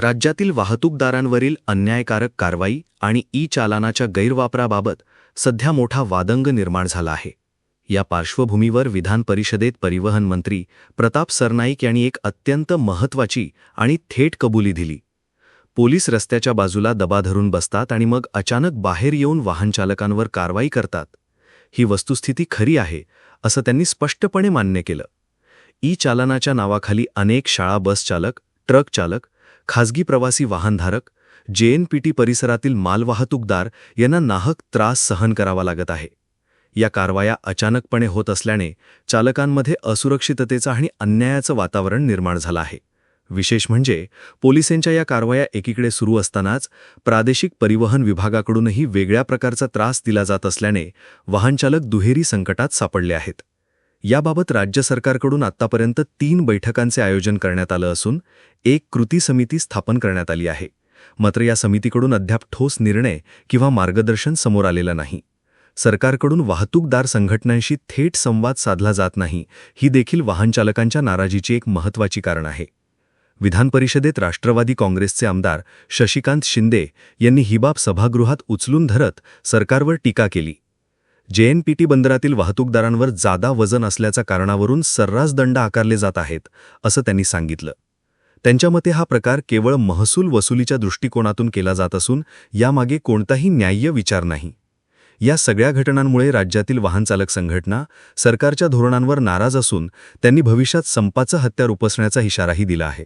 राज्यातील वाहतूकदारांवरील अन्यायकारक कारवाई आणि ई चालानाच्या गैरवापराबाबत सध्या मोठा वादंग निर्माण झाला आहे. या पार्श्वभूमीवर विधान परिषदेत परिवहन मंत्री प्रताप सरनाईक यांनी एक अत्यंत महत्त्वाची आणि थेट कबुली दिली. पोलीस रस्त्याच्या बाजूला दबा धरून बसतात आणि मग अचानक बाहेर येऊन वाहनचालकांवर कारवाई करतात. ही वस्तुस्थिती खरी आहे असं त्यांनी स्पष्टपणे मान्य केलं. ई चालनाच्या नावाखाली अनेक शाळा बस चालक ट्रक चालक खाजगी प्रवासी वाहनधारक जेएनपीटी परिसरातील मालवाहतूकदार यांना नाहक त्रास सहन करावा लागत आहे. या कारवाया अचानकपणे होत असल्याने चालकांमध्ये असुरक्षिततेचं आणि अन्यायाचं वातावरण निर्माण झालं आहे. विशेष म्हणजे पोलिसांच्या या कारवाया एकीकडे सुरू असतानाच प्रादेशिक परिवहन विभागाकडूनही वेगळ्या प्रकारचा त्रास दिला जात असल्याने वाहनचालक दुहेरी संकटात सापडले आहेत. याबाबत राज्य सरकारकडून आत्तापर्यंत तीन बैठकांचे आयोजन करण्यात आलं असून एक कृती समिती स्थापन करण्यात आली आहे. मात्र या समितीकडून अद्याप ठोस निर्णय किंवा मार्गदर्शन समोर आलेलं नाही. सरकारकडून वाहतूकदार संघटनांशी थेट संवाद साधला जात नाही ही देखील वाहनचालकांच्या नाराजीची एक महत्त्वाची कारण आहे. विधान परिषदेत राष्ट्रवादी काँग्रेसचे आमदार शशिकांत शिंदे यांनी ही बाब सभागृहात उचलून धरत सरकारवर टीका केली. जेएनपीटी बंदरातील वाहतूकदारांवर जादा वजन असल्याच्या कारणावरून सर्रास दंड आकारले जात आहेत असं त्यांनी सांगितलं. त्यांच्या मते हा प्रकार केवळ महसूल वसुलीच्या दृष्टिकोनातून केला जात असून यामागे कोणताही न्याय्य विचार नाही. या सगळ्या घटनांमुळे राज्यातील वाहनचालक संघटना सरकारच्या धोरणांवर नाराज असून त्यांनी भविष्यात संपाचं हत्यार उपसण्याचा इशाराही दिला आहे.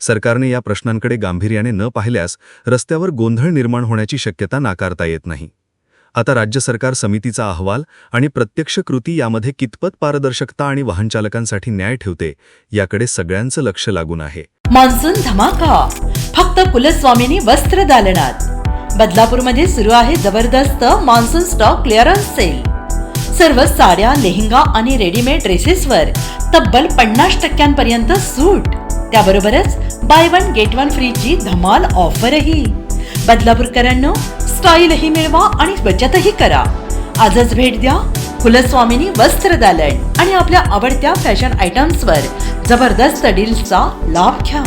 सरकारने या प्रश्नांकडे गांभीर्याने न पाहिल्यास रस्त्यावर गोंधळ निर्माण होण्याची शक्यता नाकारता येत नाही. आता राज्य सरकार समितीचा अहवाल आणि प्रत्यक्ष कृती यामध्ये कितपत पारदर्शकता आणि वाहनचालकांसाठी न्याय ठेवते याकडे सगळ्यांचं लक्ष लागून आहे. मान्सून धमाका फक्त कुलस्वामिनी वस्त्र दालनात. बदलापूरमध्ये सुरू आहे जबरदस्त मान्सून स्टॉक क्लिअरन्स सेल सर्व साड्या लेहंगा आणि रेडीमेड ड्रेसेसवर तब्बल पन्नास टक्क्यांपर्यंत सूट. त्याबरोबरच बाय वन गेट वन फ्रीची धमाल ऑफरही बदलापूरकरांनो स्टाईलही मिळवा आणि बचतही करा. आजच भेट द्या कुलस्वामिनी वस्त्र दालन आणि आपल्या आवडत्या फॅशन आयटम्सवर जबरदस्त डील्सचा लाभ घ्या.